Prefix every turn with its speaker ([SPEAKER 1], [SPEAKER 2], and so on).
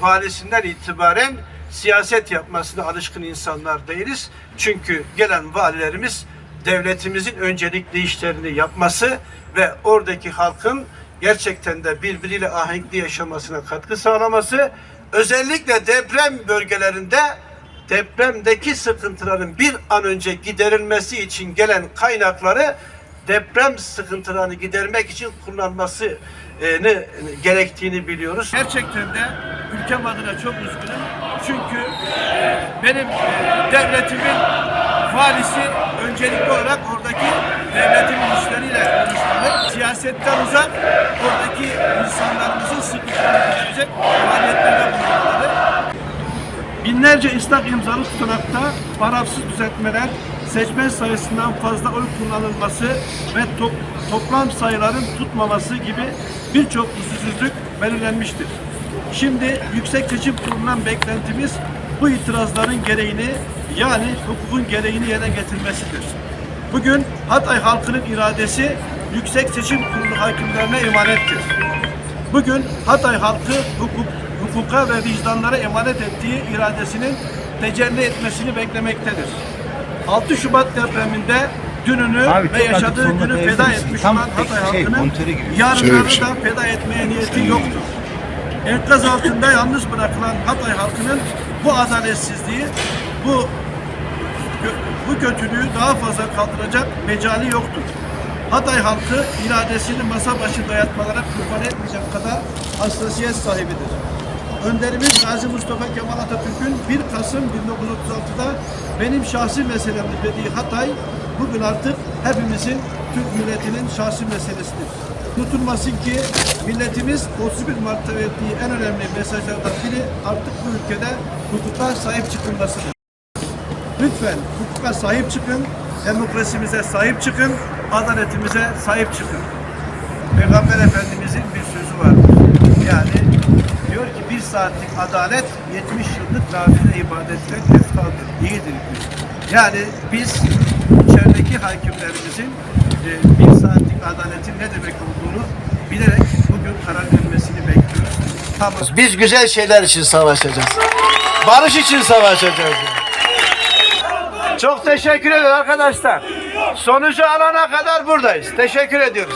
[SPEAKER 1] valisinden itibaren siyaset yapmasına alışkın insanlar değiliz. Çünkü gelen valilerimiz devletimizin öncelikli işlerini yapması ve oradaki halkın gerçekten de birbiriyle ahenkli yaşamasına katkı sağlaması, özellikle deprem bölgelerinde depremdeki sıkıntıların bir an önce giderilmesi için gelen kaynakları deprem sıkıntılarını gidermek için kullanması e, gerektiğini biliyoruz. Gerçekten de ülkem adına çok üzgünüm. Çünkü e, benim e, devletimin valisi öncelikli olarak oradaki konuşmalı. Siyasetten uzak oradaki insanlarımızın sıkıntılarını giderecek faaliyetlerde bulunmalı. Binlerce ıslak imzalı tutanakta tarafsız düzeltmeler, seçmen sayısından fazla oy kullanılması ve top- toplam sayıların tutmaması gibi birçok usulsüzlük belirlenmiştir. Şimdi Yüksek Seçim Kurulu'ndan beklentimiz bu itirazların gereğini yani hukukun gereğini yerine getirmesidir. Bugün Hatay halkının iradesi Yüksek Seçim Kurulu hakimlerine emanettir. Bugün Hatay halkı hukuk, hukuka ve vicdanlara emanet ettiği iradesinin tecelli etmesini beklemektedir. 6 Şubat depreminde dününü
[SPEAKER 2] Abi
[SPEAKER 1] ve yaşadığı günü feda etmiş olan Hatay
[SPEAKER 2] şey,
[SPEAKER 1] halkının yarınlarını
[SPEAKER 3] bir
[SPEAKER 1] da feda etmeye niyeti yoktur. Enkaz altında yalnız bırakılan Hatay halkının bu adaletsizliği, bu bu kötülüğü daha fazla kaldıracak mecali yoktur. Hatay halkı iradesini masa başı dayatmalara kurban etmeyecek kadar hassasiyet sahibidir. Önderimiz Gazi Mustafa Kemal Atatürk'ün 1 Kasım 1936'da benim şahsi meselemdir dediği Hatay bugün artık hepimizin Türk milletinin şahsi meselesidir. Unutulmasın ki milletimiz 31 Mart'ta verdiği en önemli mesajlardan biri artık bu ülkede hukuka sahip çıkılmasıdır. Lütfen hukuka sahip çıkın, demokrasimize sahip çıkın, adaletimize sahip çıkın. Peygamber Efendimizin bir sözü var. Yani diyor ki bir saatlik adalet 70 yıllık nafile ibadetle eftaldır, iyidir diyor. Yani biz içerideki hakimlerimizin e, bir saatlik adaletin ne demek olduğunu bilerek bugün karar vermesini bekliyoruz. Tamam. Biz güzel şeyler için savaşacağız. Barış için savaşacağız. Çok teşekkür ederim arkadaşlar. Sonucu alana kadar buradayız. Teşekkür ediyoruz.